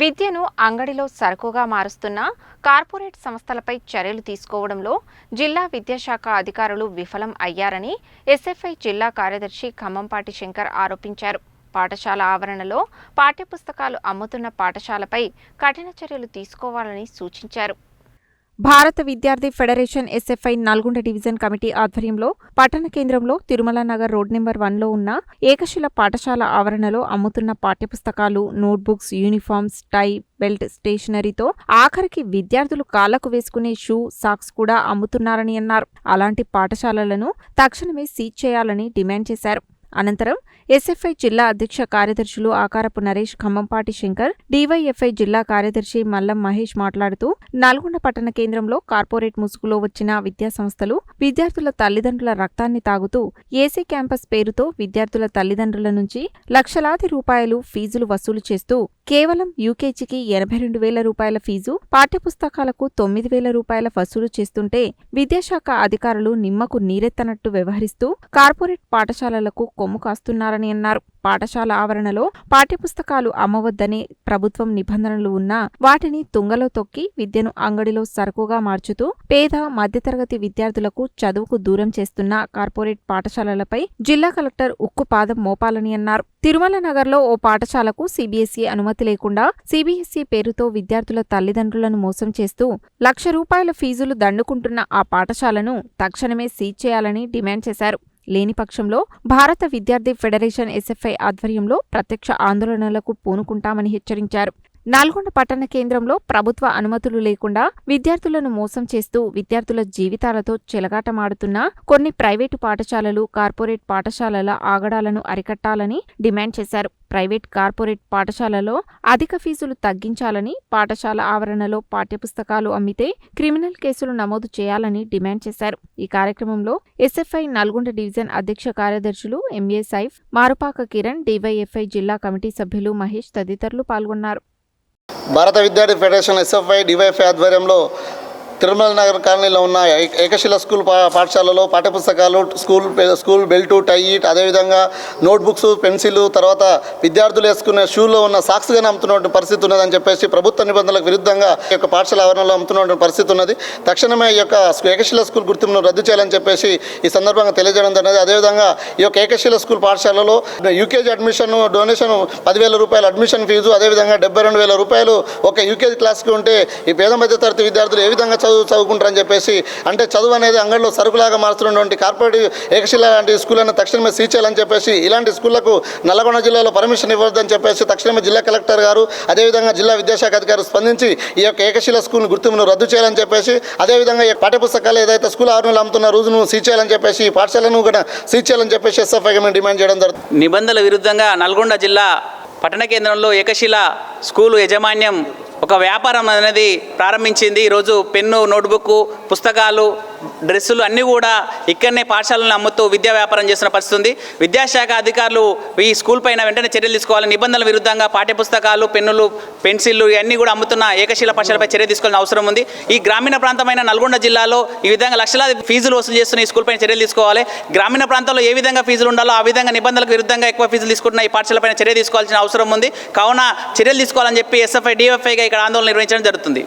విద్యను అంగడిలో సరుకుగా మారుస్తున్న కార్పొరేట్ సంస్థలపై చర్యలు తీసుకోవడంలో జిల్లా విద్యాశాఖ అధికారులు విఫలం అయ్యారని ఎస్ఎఫ్ఐ జిల్లా కార్యదర్శి ఖమ్మంపాటి శంకర్ ఆరోపించారు. పాఠశాల ఆవరణలో పాఠ్యపుస్తకాలు అమ్ముతున్న పాఠశాలపై కఠిన చర్యలు తీసుకోవాలని సూచించారు. భారత విద్యార్థి federation SFI Nalgonda division committee ఆధ్వర్యంలో పట్టణ కేంద్రంలో తిరుమల నగర్ రోడ్ నెంబర్ వన్లో ఉన్న ఏకశిల పాఠశాల ఆవరణలో అమ్ముతున్న పాఠ్యపుస్తకాలు నోట్బుక్స్ యూనిఫామ్స్ టై బెల్ట్ స్టేషనరీతో ఆఖరికి విద్యార్థులు కాళ్ళకు వేసుకునే షూ సాక్స్ కూడా అమ్ముతున్నారని అన్నారు. అలాంటి పాఠశాలలను తక్షణమే సీజ్ చేయాలని డిమాండ్ చేశారు. అనంతరం ఎస్ఎఫ్ఐ జిల్లా అధ్యక్ష కార్యదర్శులు ఆకారపు నరేష్ ఖమ్మంపాటి శంకర్ డివైఎఫ్ఐ జిల్లా కార్యదర్శి మల్లం మహేష్ మాట్లాడుతూ నల్గొండ పట్టణ కేంద్రంలో కార్పొరేట్ ముసుగులో వచ్చిన విద్యా సంస్థలు విద్యార్థుల తల్లిదండ్రుల రక్తాన్ని తాగుతూ ఏసీ క్యాంపస్ పేరుతో విద్యార్థుల తల్లిదండ్రుల నుంచి లక్షలాది రూపాయలు ఫీజులు వసూలు చేస్తూ కేవలం యూకేజీకి ఎనభై రెండు వేల రూపాయల ఫీజు పాఠ్యపుస్తకాలకు తొమ్మిది వేల రూపాయల వసూలు చేస్తుంటే విద్యాశాఖ అధికారులు నిమ్మకు నీరెత్తనట్టు వ్యవహరిస్తూ కార్పొరేట్ పాఠశాలలకు కొమ్ము కాస్తున్నారని అన్నారు. పాఠశాల ఆవరణలో పాఠ్యపుస్తకాలు అమ్మవద్దనే ప్రభుత్వం నిబంధనలు ఉన్నా వాటిని తుంగలో తొక్కి విద్యను అంగడిలో సరుకుగా మార్చుతూ పేద మధ్యతరగతి విద్యార్థులకు చదువుకు దూరం చేస్తున్న కార్పొరేట్ పాఠశాలలపై జిల్లా కలెక్టర్ ఉక్కు పాదం మోపాలని అన్నారు. తిరుమల నగర్లో ఓ పాఠశాలకు సీబీఎస్ఈ అనుమతి లేకుండా సీబీఎస్ఈ పేరుతో విద్యార్థుల తల్లిదండ్రులను మోసం చేస్తూ లక్ష రూపాయల ఫీజులు దండుకుంటున్న ఆ పాఠశాలను తక్షణమే సీజ్ చేయాలని డిమాండ్ చేశారు. లేని పక్షంలో భారత విద్యార్థి ఫెడరేషన్ ఎస్ఎఫ్ఐ ఆధ్వర్యంలో ప్రత్యక్ష ఆందోళనలకు పూనుకుంటామని హెచ్చరించారు. నల్గొండ పట్టణ కేంద్రంలో ప్రభుత్వ అనుమతులు లేకుండా విద్యార్థులను మోసం చేస్తూ విద్యార్థుల జీవితాలతో చెలగాటమాడుతున్న కొన్ని ప్రైవేటు పాఠశాలలు కార్పొరేట్ పాఠశాలల ఆగడాలను అరికట్టాలని డిమాండ్ చేశారు. ప్రైవేట్ కార్పొరేట్ పాఠశాలలో అధిక ఫీజులు తగ్గించాలని పాఠశాల ఆవరణలో పాఠ్యపుస్తకాలు అమ్మితే క్రిమినల్ కేసులు నమోదు చేయాలని డిమాండ్ చేశారు. ఈ కార్యక్రమంలో ఎస్ఎఫ్ఐ నల్గొండ డివిజన్ అధ్యక్ష కార్యదర్శులు ఎంఏ సైఫ్ మారుపాక కిరణ్ డివైఎఫ్ఐ జిల్లా కమిటీ సభ్యులు మహేష్ తదితరులు పాల్గొన్నారు. భారత విద్యార్థి ఫెడరేషన్ ఎస్ఎఫ్ఐ డివైఎఫ్ఐ ఆధ్వర్యంలో తిరుమల నగర్ కాలనీలో ఉన్న ఏకశిల స్కూల్ పాఠశాలలో పాఠ్యపుస్తకాలు స్కూల్ స్కూల్ బెల్టు టై అదేవిధంగా నోట్బుక్స్ పెన్సిల్ తర్వాత విద్యార్థులు వేసుకునే షూలో ఉన్న సాక్స్గా అమ్ముతున్నటువంటి పరిస్థితి ఉన్నదని చెప్పేసి ప్రభుత్వ నిబంధనలకు విరుద్ధంగా ఈ యొక్క పాఠశాల ఆవరణలో అమ్ముతున్నటువంటి పరిస్థితి ఉన్నది. తక్షణమే ఈ యొక్క ఏకశిల స్కూల్ గుర్తింపును రద్దు చేయాలని చెప్పేసి ఈ సందర్భంగా తెలియజేయడం జరిగింది. అదేవిధంగా ఈ యొక్క ఏకశిల స్కూల్ పాఠశాలలో యూకేజీ అడ్మిషన్ డొనేషన్ పదివేల రూపాయల అడ్మిషన్ ఫీజు అదేవిధంగా డెబ్బై రెండు వేల రూపాయలు ఒక యూకేజీ క్లాస్కి ఉంటే ఈ పేద మధ్య తరగతి విద్యార్థులు ఏ విధంగా చదువు చదువుకుంటారని చెప్పేసి అంటే చదువు అనేది అంగడిలో సరుకులాగా మారుతున్నటువంటి కార్పొరేట్ ఏకశిల లాంటి స్కూళ్ళను తక్షణమే సీజ్ చేయాలని చెప్పేసి ఇలాంటి స్కూళ్ళకు నల్గొండ జిల్లాలో పర్మిషన్ ఇవ్వద్దని చెప్పేసి తక్షణమే జిల్లా కలెక్టర్ గారు అదేవిధంగా జిల్లా విద్యాశాఖ అధికారి స్పందించి ఈ యొక్క ఏకశిల స్కూల్ గుర్తింపును రద్దు చేయాలని చెప్పేసి అదేవిధంగా ఈ పాఠ్యపుస్తకాలు ఏదైతే స్కూల్ ఆవరణలో అమ్ముతున్న రోజును సీజ్ చేయాలని చెప్పేసి ఈ పాఠశాలను కూడా సీజ్ చేయాలని చెప్పేసి ఎస్ఎఫ్ఐగా మేము డిమాండ్ చేయడం జరుగుతుంది. నిబంధనల విరుద్ధంగా నల్గొండ జిల్లా పట్టణ కేంద్రంలో ఏకశిల స్కూలు యాజమాన్యం ఒక వ్యాపారం అనేది ప్రారంభించింది. ఈరోజు పెన్ను నోట్బుక్ పుస్తకాలు డ్రెస్సులు అన్నీ కూడా ఇక్కడనే పాఠశాలను అమ్ముతూ విద్యా వ్యాపారం చేస్తున్న పరిస్థితి ఉంది. విద్యాశాఖ అధికారులు ఈ స్కూల్ పైన వెంటనే చర్యలు తీసుకోవాలి నిబంధనల విరుద్ధంగా పాఠ్యపుస్తకాలు పెన్నులు పెన్సిళ్ళు ఇవన్నీ కూడా అమ్ముతున్న ఏకశీల పాఠశాలపై చర్య తీసుకోవాల్సిన అవసరం ఉంది. ఈ గ్రామీణ ప్రాంతమైన నల్గొండ జిల్లాలో ఈ విధంగా లక్షలాది ఫీజులు వసూలు చేస్తున్న ఈ స్కూల్ పైన చర్యలు తీసుకోవాలి. గ్రామీణ ప్రాంతంలో ఏ విధంగా ఫీజులు ఉండాలో ఆ విధంగా నిబంధనలకు విరుద్ధంగా ఎక్కువ ఫీజులు తీసుకుంటున్న ఈ పాఠశాలపైన చర్య తీసుకోవాల్సిన అవసరం ఉంది. కావున చర్యలు తీసుకోవాలని చెప్పి ఎస్ఎఫ్ఐ డిఎఫ్ఐగా ఇక్కడ ఆందోళన నిర్వహించడం జరుగుతుంది.